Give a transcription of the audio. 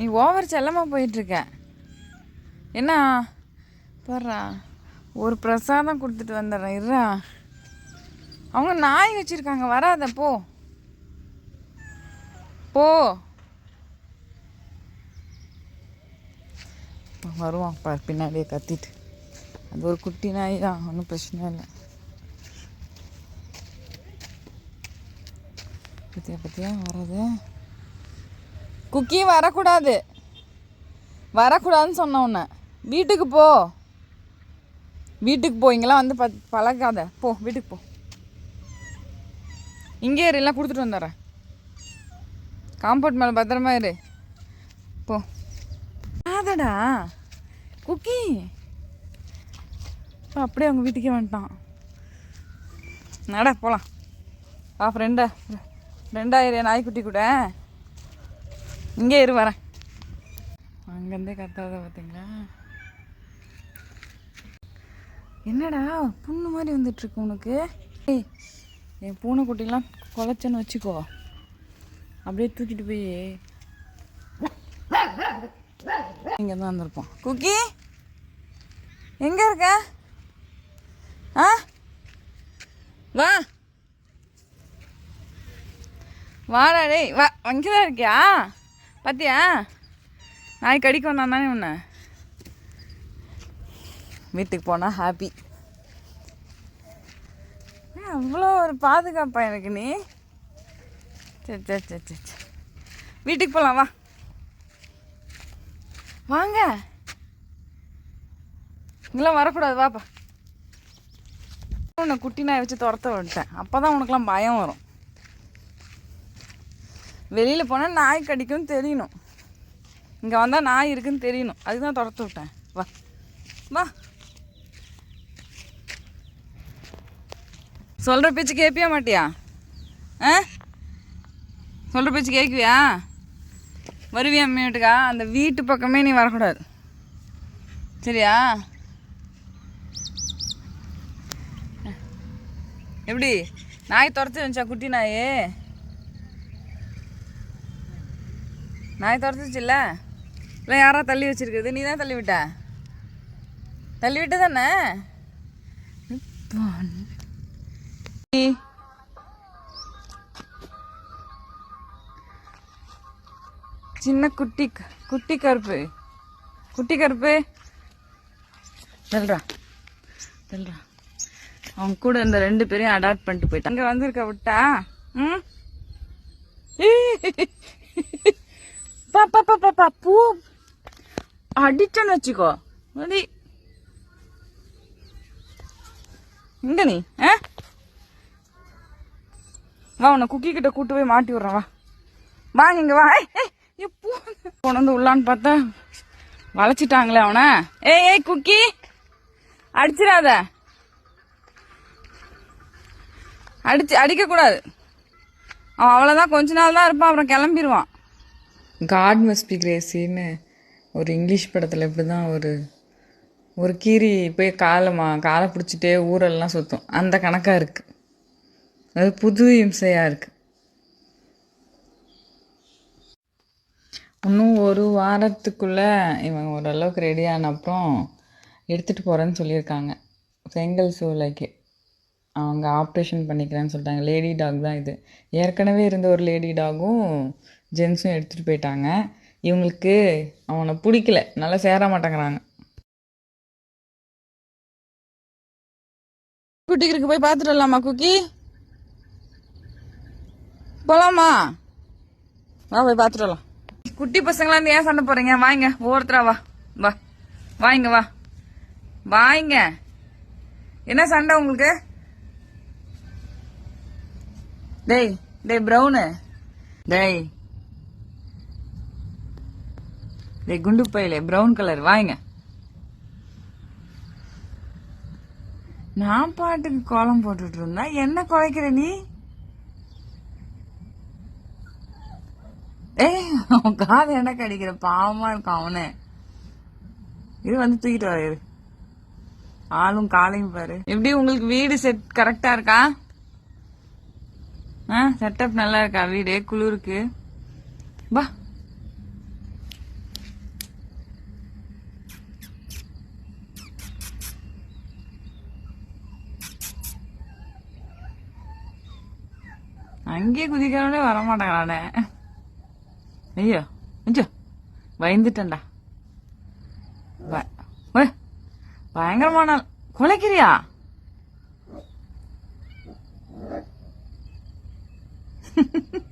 நீ ஓவர் செல்லமாக போயிட்டுருக்க. என்ன? போடுறா. ஒரு பிரசாதம் கொடுத்துட்டு வந்துடுறேன் இருறா அவங்க நாய் வச்சுருக்காங்க. வராத போ. போ. வருவான் பார் பின்னாடியே கத்திட்டு. அது ஒரு குட்டி நாய் தான். ஒன்றும் பிரச்சனை இல்லை. பற்றியா பற்றியா வராது. குக்கி வரக்கூடாது. வரக்கூடாதுன்னு சொன்ன உன்னை. வீட்டுக்கு போ. வீட்டுக்கு போ. இங்கெல்லாம் வந்து ப பழகாத. போ வீட்டுக்கு போ. இங்கே இரு எல்லாம் கொடுத்துட்டு வந்துடுறேன். காம்பவுண்ட் மேலே பத்திரமா இரு. போ. ஆதடா. குக்கி. இப்போ அப்படியே அவங்க வீட்டுக்கே வந்துட்டான். நட போகலாம் ஆ ஃப்ரெண்டா ஃப்ரெண்டாயிரம் நாய்க்குட்டி கூட. இங்கே இரு வரேன். அங்கேருந்தே கத்தாத பார்த்தீங்களா? என்னடா புண்ணு மாதிரி வந்துட்டுருக்கு உனக்கு? ஏய் என் பூனைக்குட்டிலாம் குலைச்சேன்னு வச்சுக்கோ. அப்படியே தூக்கிட்டு போய் இங்கே தான் வந்திருப்போம். குக்கி எங்கே இருக்க? ஆ? வா. வாடா டேய் வா அங்கே தான் இருக்கியா? பார்த்தியா நாய் கடிக்க வந்தான் தானே உன்னை. வீட்டுக்கு போனால் ஹாப்பி அவ்வளோ ஒரு பாதுகாப்பா எனக்கு நீ. சரி சரி சரி சரி சரி. வீட்டுக்கு போகலாம் வா. வாங்க. இங்கெல்லாம் வரக்கூடாது வாப்பா. உன்னை குட்டி நாய் வச்சு துரத்த விட்டேன் அப்போ தான் உனக்குலாம் பயம் வரும். வெளியில் போனால் நாய் கடிக்கும்னு தெரியணும். இங்கே வந்தால் நாய் இருக்குன்னு தெரியணும். அதுக்கு தான் துரத்து விட்டேன். வா. வா. சொல்கிற பேச்சு கேட்பியா மாட்டியா? ஆ? சொல்கிற பேச்சு கேட்குவியா? வருவியா அம்மி வீட்டுக்கா? அந்த வீட்டு பக்கமே நீ வரக்கூடாது. சரியா? எப்படி? நாய் துரத்து வந்துச்சா குட்டி நாய்? நாய் துரத்துச்சுல்ல? இல்லை யாரா தள்ளி வச்சிருக்கிறது நீ தான் தள்ளி விட்ட? தள்ளி விட்ட தானே சின்ன குட்டி குட்டி கருப்பு. குட்டி கருப்பு. தெல்றா தெல்றா அவன் கூட இந்த ரெண்டு பேரையும் அடாப்ட் பண்ணிட்டு போயிட்டான். அங்கே வந்திருக்க விட்டா? ம்? பா பூ அடிச்சோன்னு வச்சுக்கோ. அடி எங்க நீ ஆ? வா உன்னை குக்கி கிட்ட கூட்டு போய் மாட்டி விட்றேன் வா. வாங்க இங்க வா. ஏய், பூ. கொண்டு உள்ளான்னு பார்த்தா வளைச்சிட்டாங்களே அவனை. ஏய் ஏய் குக்கி அடிச்சிடாத. அடிச்சு அடிக்க கூடாது அவன் அவ்வளோதான் கொஞ்ச நாள் தான் இருப்பான் அப்புறம் கிளம்பிடுவான் காட் மஸ்ட் பி கிரேசின்னு ஒரு இங்கிலீஷ் படத்தில் இப்படி தான் ஒரு ஒரு கீரி போய் காலமா காலை பிடிச்சிட்டே ஊரெல்லாம் சுற்றும் அந்த கணக்காக இருக்குது அது புது இம்சையாக இருக்குது இன்னும் ஒரு வாரத்துக்குள்ளே இவங்க ஓரளவுக்கு ரெடி ஆன அப்புறம் எடுத்துகிட்டு போகிறேன்னு சொல்லியிருக்காங்க. செங்கல் சூளைக்கு. அவங்க ஆப்ரேஷன் பண்ணிக்கிறேன்னு சொல்லிட்டாங்க. லேடி டாக் தான் இது. ஏற்கனவே இருந்த ஒரு லேடி டாகும் ஜென்ஸும் எடுத்துகிட்டு போயிட்டாங்க. இவங்களுக்கு அவனை பிடிக்கல. நல்லா சேர மாட்டேங்கிறாங்க. குட்டிக்கிறக்கு போய் பார்த்துட்டு வரலாமா குக்கி? போலாமா? வா போய் பார்த்துட்டு வரலாம் குட்டி பசங்களா இருந்து ஏன் சண்டை போறீங்க வாங்க ஒவ்வொருத்தரா வா. வா. வாங்க வா. வாங்க. என்ன சண்டை உங்களுக்கு? டேய் டேய் ப்ரௌனு டேய் டேய் குண்டு பையலே ப்ரௌன் கலர் வாங்க. நான் பாட்டுக்கு கோலம் போட்டுட்டு இருந்தா என்ன குறைக்கிற நீ? ஏ அவன் காது என்ன கடிக்கிற பாவமா இருக்கான் அவனே. இது வந்து தூக்கிட்டு வர இரு. ஆளும் காலையும் பாரு. எப்படி உங்களுக்கு வீடு செட் கரெக்டா இருக்கா? ஆ செட்டப் நல்லா இருக்கா வீடு குளிருக்கு? வா. அங்கேயே குதிக்கிறவனே வரமாட்டேங்கிறானே. ஐயோ ஐயோ பயந்துட்டேன்டா. பயங்கரமான குலைக்கிறியா Ha ha ha.